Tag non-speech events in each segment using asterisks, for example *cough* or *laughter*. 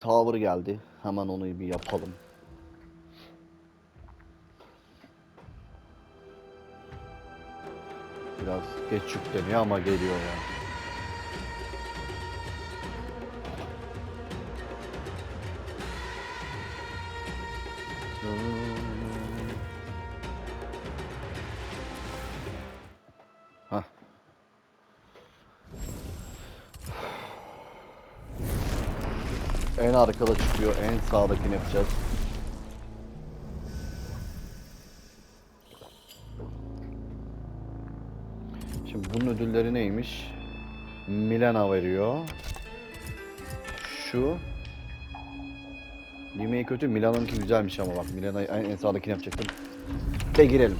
Tower geldi. Hemen onu bir yapalım. Biraz geç yükleniyor ama geliyor ya. Hah. Arkada çıkıyor, en sağdakini yapacağız. Şimdi bunun ödülleri neymiş? Milena veriyor. Şu. Yemeği kötü, Milan'ınki güzelmiş ama bak Milena en, en sağdakini yapacaktım. De girelim.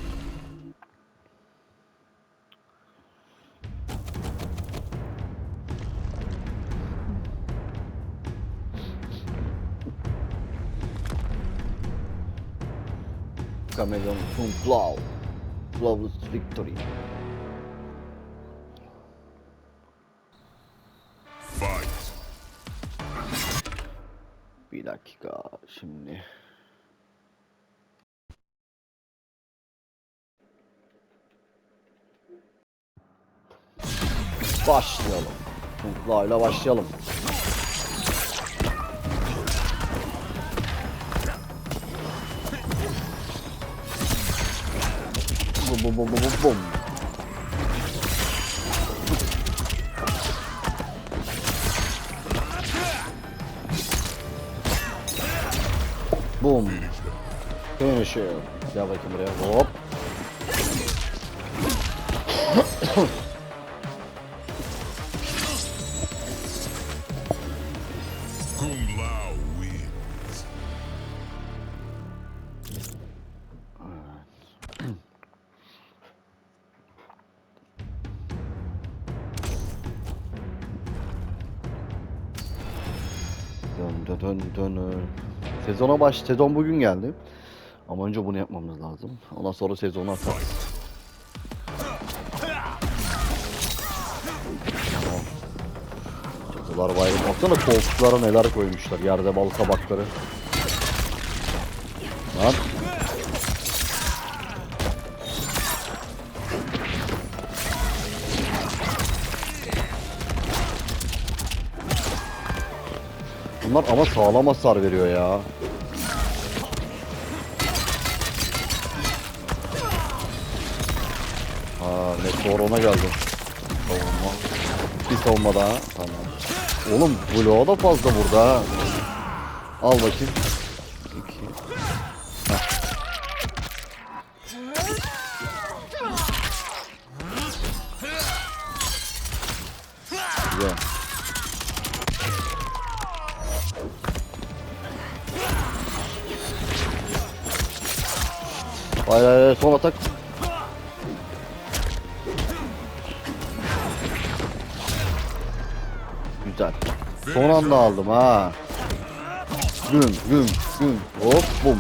Chameleon Kung Lao. Flawless Victory. Fight. Bir dakika şimdi. Başlayalım. İle başlayalım. Bum bum bum bum bum bum. Boom. Finisher. Gel bakayım buraya. Dön dön dön. Sezona baş, sezon bugün geldi. Ama önce bunu yapmamız lazım. Ondan sonra sezonu atarız. Tamam. Cadılar bayramı. Baksana koltuklara neler koymuşlar. Yerde bal kabakları. Lan. Bunlar ama sağlam hasar veriyor ya. Ha, meteor ona geldi. Savunma. Bir savunma daha. Tamam. Oğlum bloğa da fazla burada. Al bakayım. Son atak. Güzel. Son anda aldım ha. Güm güm güm hop bum.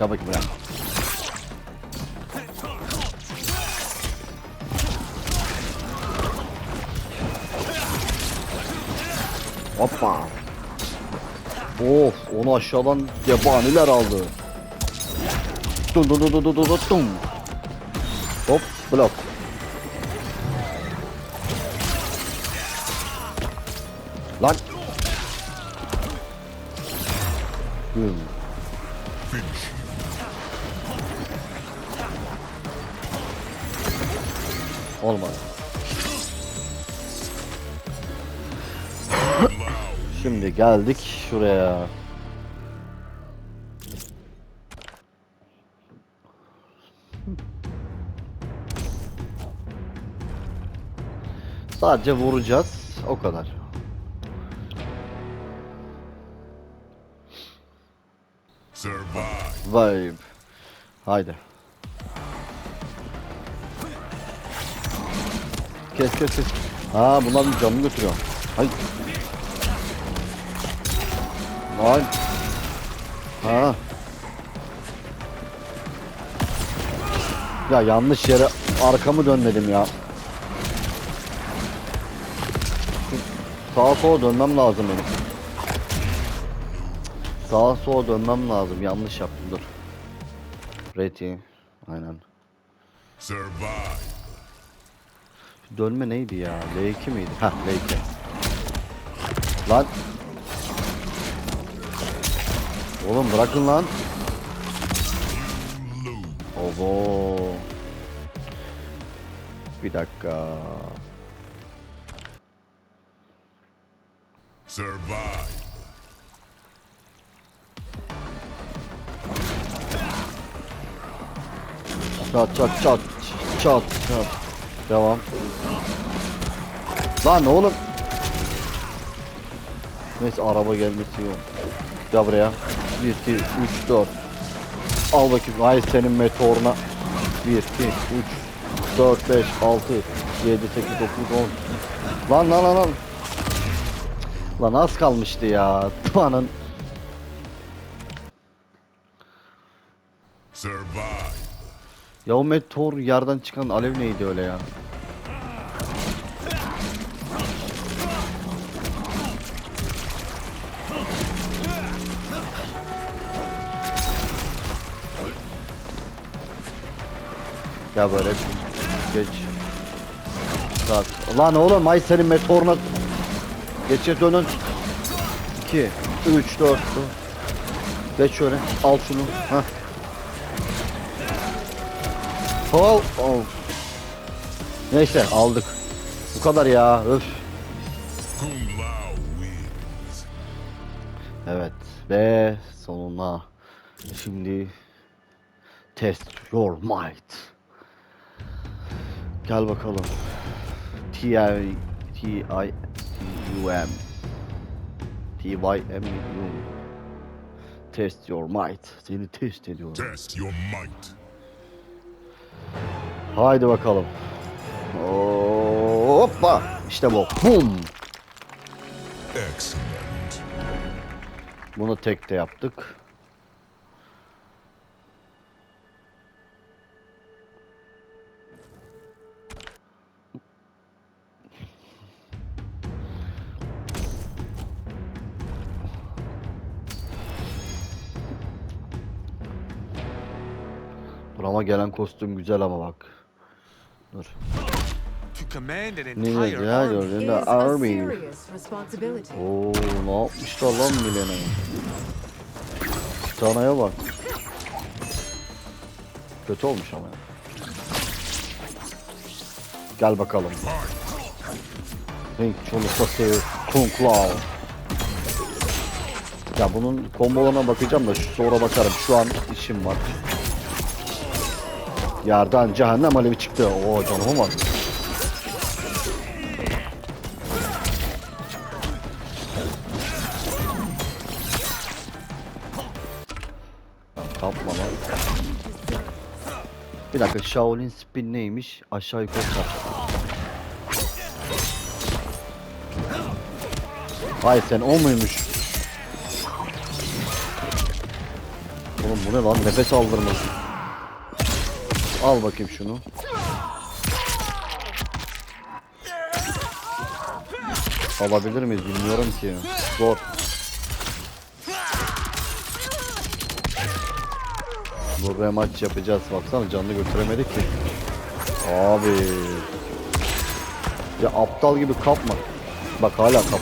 Bakayım buraya. Hoppa. Of onu aşağıdan yabaniler aldı. Dun dun dun dun dun dun dun. Hop blok. Lan. Güm. Olmadı. Şimdi geldik şuraya. Sadece vuracağız. O kadar. Survive. Vibe. Haydi. Kes kes kes. Ha bunlar bir canını götürüyor. Hay. Lan. Ha. Ya yanlış yere arkamı dönmedim ya. Sağa sola dönmem lazım benim. Sağa sola dönmem lazım. Yanlış yaptım dur. Ready. Aynen. Survive. Dönme neydi ya? L2 miydi? Ha L2. Lan. Oğlum bırakın lan. Obo. Bir dakika. Survive. Çat çat çat çat çat. Devam. Lan oğlum. Neyse araba gelmesi yok. Gel buraya. 1 2 3 4. Al bakayım. Ay senin meteoruna. 1 2 3 4 5 6 7 8 9 10. Lan lan lan lan. Lan az kalmıştı ya. *laughs* Survive. Ya o meteor yerden çıkan alev neydi öyle ya? Ya böyle geç. Bak. Lan oğlum ay senin meteoruna Geçe dönün 2 3 4 Geç şöyle al şunu Heh. Hol. Oh. Neyse aldık. Bu kadar ya. Öf. Ve sonuna. Şimdi test your might. Gel bakalım. T I T I T U M T Y M U Test your might. Seni test ediyorum. Test your might. Haydi bakalım. Hoppa. İşte bu. Bum. Excellent. Bunu tek de yaptık. Burama gelen kostüm güzel ama bak. Dur. Command an Ne entire ya army. army. Oo ne yapmışlar lan bilene. Tanaya bak. Kötü olmuş ama. Gel bakalım. Ring çolukası Kung Lao. Ya bunun kombolarına bakacağım da şu sonra bakarım. Şu an işim var. Yerden cehennem alevi çıktı. Oo canım var. Bir dakika Shaolin Spin neymiş? Aşağı yukarı çarp. Hayır sen o muymuş? Oğlum bu ne lan nefes aldırması. Al bakayım şunu. Alabilir miyiz bilmiyorum ki. Zor. Bu maç yapacağız. Baksana canını götüremedik ki. Abi. Ya aptal gibi kapma. Bak hala kap.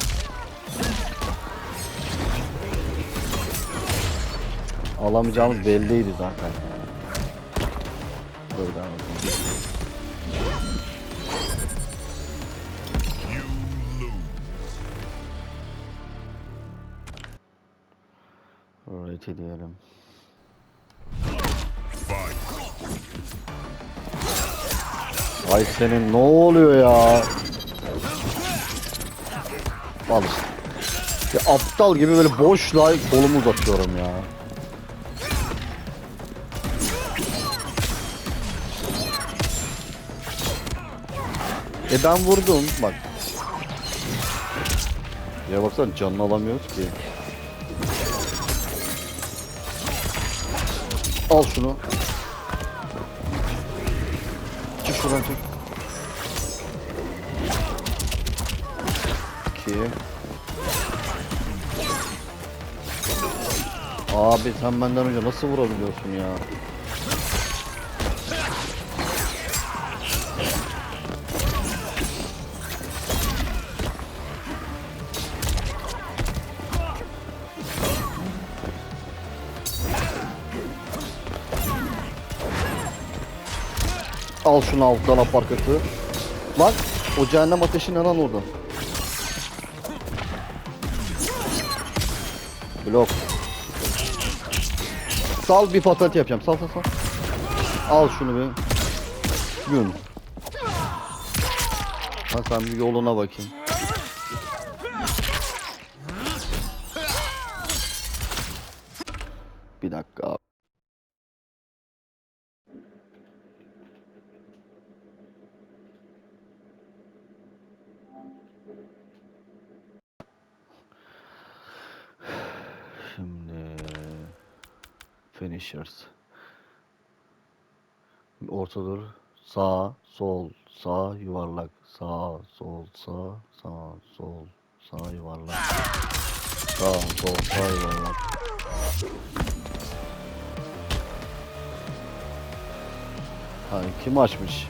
Alamayacağımız belliydi zaten. Dur devam. Öğreti diyelim. Ay senin ne oluyor ya? Al işte. Ya aptal gibi böyle boşla kolumu uzatıyorum ya. E ben vurdum bak. Ya baksana canını alamıyoruz ki. Al şunu şuradan. İki. Abi sen benden önce nasıl vurabiliyorsun ya? Al şunu alttan aparkatı. Bak o cehennem ateşini alan orada. Blok. Sal bir fatality yapacağım. Sal sal sal. Al şunu bir. Gün. Ha sen bir yoluna bakayım. Bir dakika abi. Şimdi finishers. Ortadır. Sağ, sol, sağ, yuvarlak. Sağ, sol, sağ, sağ, sol, sağ, yuvarlak. Sağ, sol, sağ, yuvarlak. Ha, kim açmış?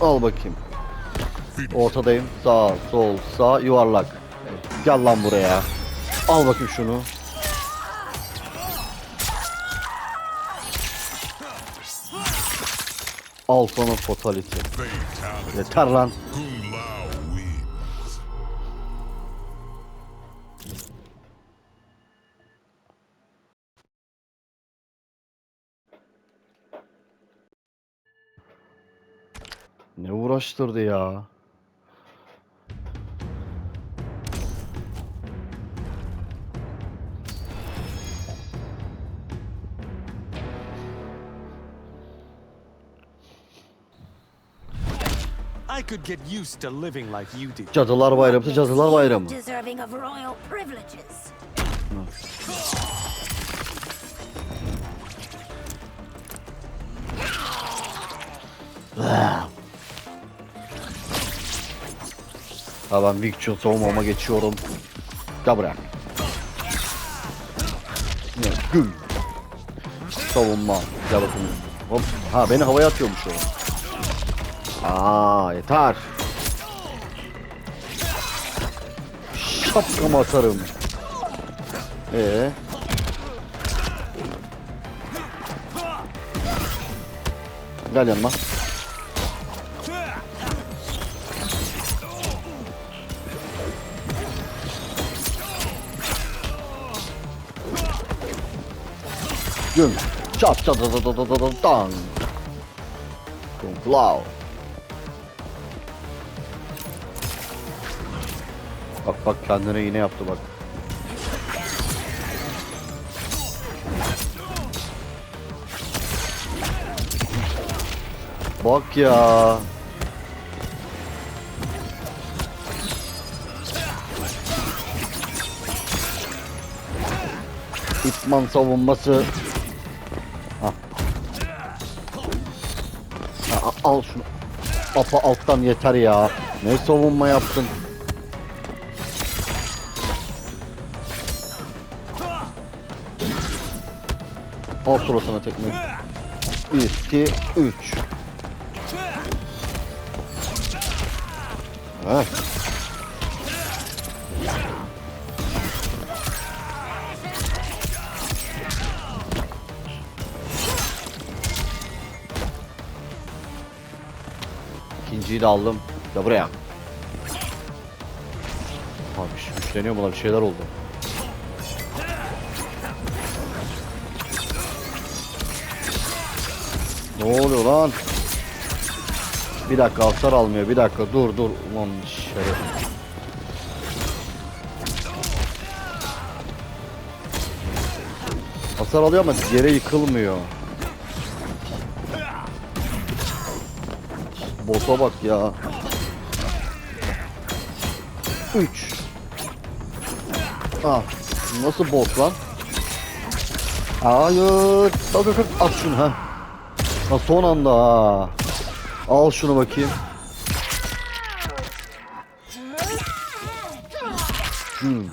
Al bakayım. Ortadayım. Sağ, sol, sağ, yuvarlak. Gel lan buraya. Al bakayım şunu. Al sana fatality. Yeter lan. Ne uğraştırdı ya. I could get used to living like you do. Cadılar Bayramı, Cadılar Bayramı. Deserving of royal privileges. Ben Victor savunmama geçiyorum. Buraya. Ne? Gül. Savunma. Gel bakayım. Hop. Ha beni havaya atıyormuş o. Aa yeter. Şapkamı atarım. Ee. Gel yanıma. Çat çat çat çat çat çat çat dan. Kung Lao. Bak bak kendine yine yaptı bak. Bak ya. İtman savunması. Al şunu. Apa alttan yeter ya. Ne savunma yaptın? Al suratına tekme. 1, 2, 3. Evet. Ultiyi de aldım. Ya buraya. Abi güçleniyor buna bir şeyler oldu. Ne oluyor lan? Bir dakika hasar almıyor. Bir dakika dur dur. Ulan şeref. Hasar alıyor ama yere yıkılmıyor. Boss'a bak ya. 3 Ah nasıl boss lan? Hayır. Kalk kalk at şunu ha. Ha son anda ha. Al şunu bakayım. Hmm.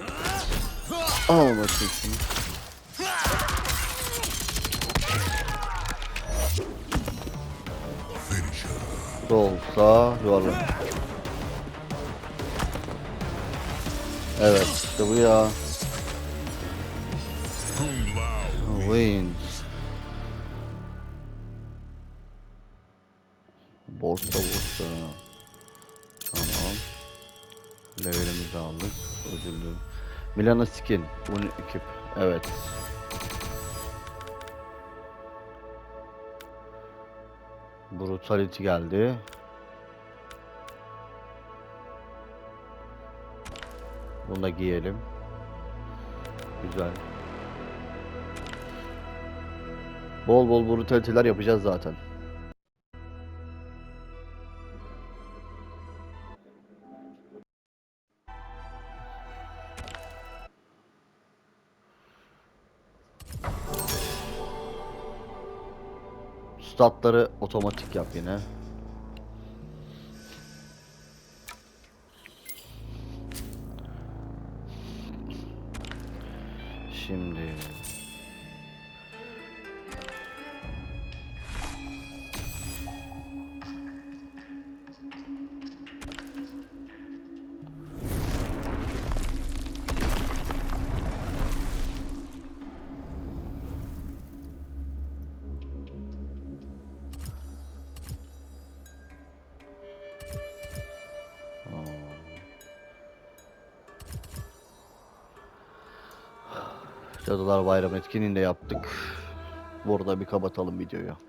Al bakayım şunu. Sol, sağ, yuvarlak. Evet, işte bu ya. Wins. Borsa borsa. Tamam. Levelimizi aldık. Ödüllü. Milana skin. Bunu ekip. Evet. Brutality geldi. Bunu da giyelim. Güzel. Bol bol brutality'ler yapacağız zaten. Statları otomatik yap yine. Şimdi Cadılar Bayramı etkinliğini yaptık. Burada bir kapatalım videoyu.